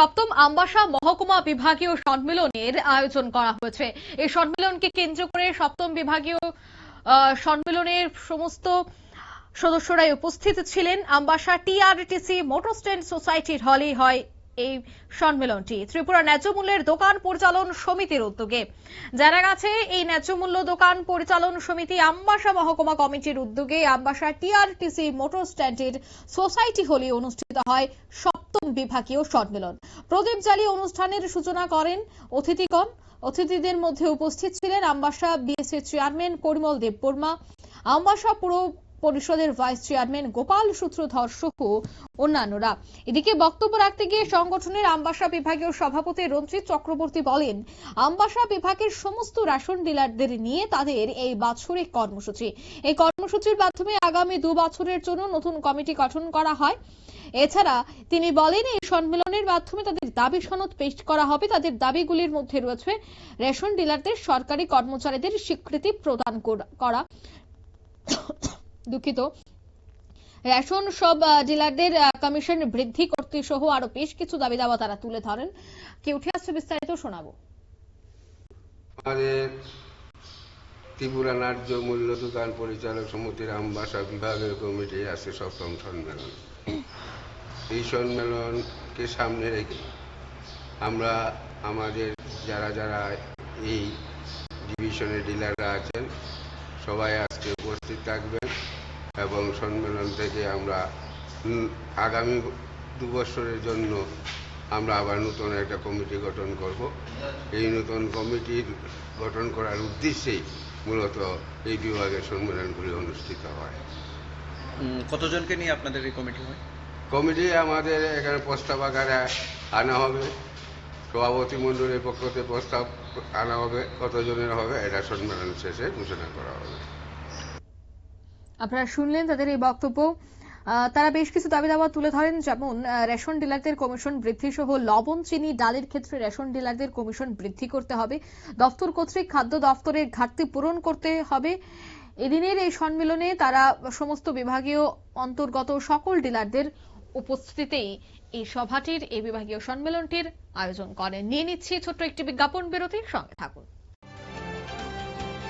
সপ্তম আমবাসা মহকুমা বিভাগীয় সম্মেলনের আয়োজন করা হয়েছে। এই সম্মেলনকে কেন্দ্র করে সপ্তম বিভাগীয় সম্মেলনের সমস্ত সদস্যরাই উপস্থিত ছিলেন। আমবাসা টিআরটিসি মোটর স্ট্যান্ড সোসাইটির হলেই হয় এই সম্মেলনটি। ত্রিপুরা ন্যায্য দোকান পরিচালন সমিতির উদ্যোগে জানা গেছে, এই ন্যায্য দোকান পরিচালন সমিতি আমবাসা মহকুমা কমিটির উদ্যোগে আমবাসা টিআরটিসি মোটর স্ট্যান্ডের সোসাইটি হলে অনুষ্ঠিত হয় বিভাগীয় সম্মেলন। প্রদীপ জ্বালিয়ে অনুষ্ঠানের সূচনা করেন অতিথিগণ। অতিথিদের মধ্যে উপস্থিত ছিলেন আমবাসা বিএসএ চেয়ারম্যান পরিমল দেববর্মা, আমবাসা পুর পরিষদের ভাইস চেয়ারম্যান গোপাল সূত্রধর সহ অন্যান্যরা। এদিকে বক্তব্য রাখতে গিয়ে সংগঠনের আমবাসা বিভাগীয় সভাপতি রঞ্জিত চক্রবর্তী বলেন, আমবাসা বিভাগের সমস্ত রেশন ডিলারদের নিয়ে তাদের এই বাৎসরিক কর্মসূচি। এই কর্মসূচির মাধ্যমে আগামী দু বছরের জন্য নতুন কমিটি গঠন করা হয়। এছাড়া তিনি বলেন, এই সম্মেলনের মাধ্যমে তাদের দাবি সনদ পেশ করা হবে। তাদের দাবিগুলির মধ্যে রয়েছে রেশন ডিলারদের সরকারি কর্মচারীদের স্বীকৃতি প্রদান করা- দুঃখিত। রেশন সব ডিলারদের কমিশন বৃদ্ধি করতে সহ আরও বেশ কিছু দাবি দাওয়া তারা তুলে ধরেন। কি উঠে আসছে বিস্তারিত শোনাবো। ত্রিপুরা ন্যায্য মূল্য দোকান পরিচালক সমিতির আমবাসা বিভাগের কমিটি আছে সপ্তম সম্মেলন। এই সম্মেলনকে সামনে রেখে আমরা আমাদের যারা যারা এই ডিভিশনের ডিলাররা আছেন, সবাই আজকে উপস্থিত থাকবেন এবং সম্মেলন থেকে আমরা আগামী দু বছরের জন্য আমরা আবার নতুন একটা কমিটি গঠন করব। এই নতুন কমিটি গঠন করার উদ্দেশ্যেই মূলত এই বিভাগের সম্মেলনগুলি অনুষ্ঠিত হয়। কতজনকে নিয়ে আপনাদের এই কমিটি হয়? কমিটি আমাদের এখানে প্রস্তাব আকারে আনা হবে। সভাপতি মণ্ডলীর পক্ষ থেকে প্রস্তাব আনা হবে কতজনের হবে এটা সম্মেলন শেষে ঘোষণা করা হবে। আপনারা শুনলেন তাদের এই বক্তব্য। তারা বেশ কিছু দাবি দাওয়া তুলে ধরেন, যেমন রেশন ডিলারদের কমিশন বৃদ্ধি সহ লবণ, চিনি, ডালের ক্ষেত্রে রেশন ডিলারদের কমিশন বৃদ্ধি করতে হবে। দফতর কর্তৃক খাদ্য দফতরের ঘাটতি পূরণ করতে হবে। এদিনের এই সম্মেলনে তারা সমস্ত বিভাগীয় অন্তর্গত সকল ডিলারদের উপস্থিতিতেই এই সভাটির, এই বিভাগীয় সম্মেলনটির আয়োজন করেন। নিয়ে নিচ্ছি ছোট্ট একটি বিজ্ঞাপন বিরতির সঙ্গে থাকুন।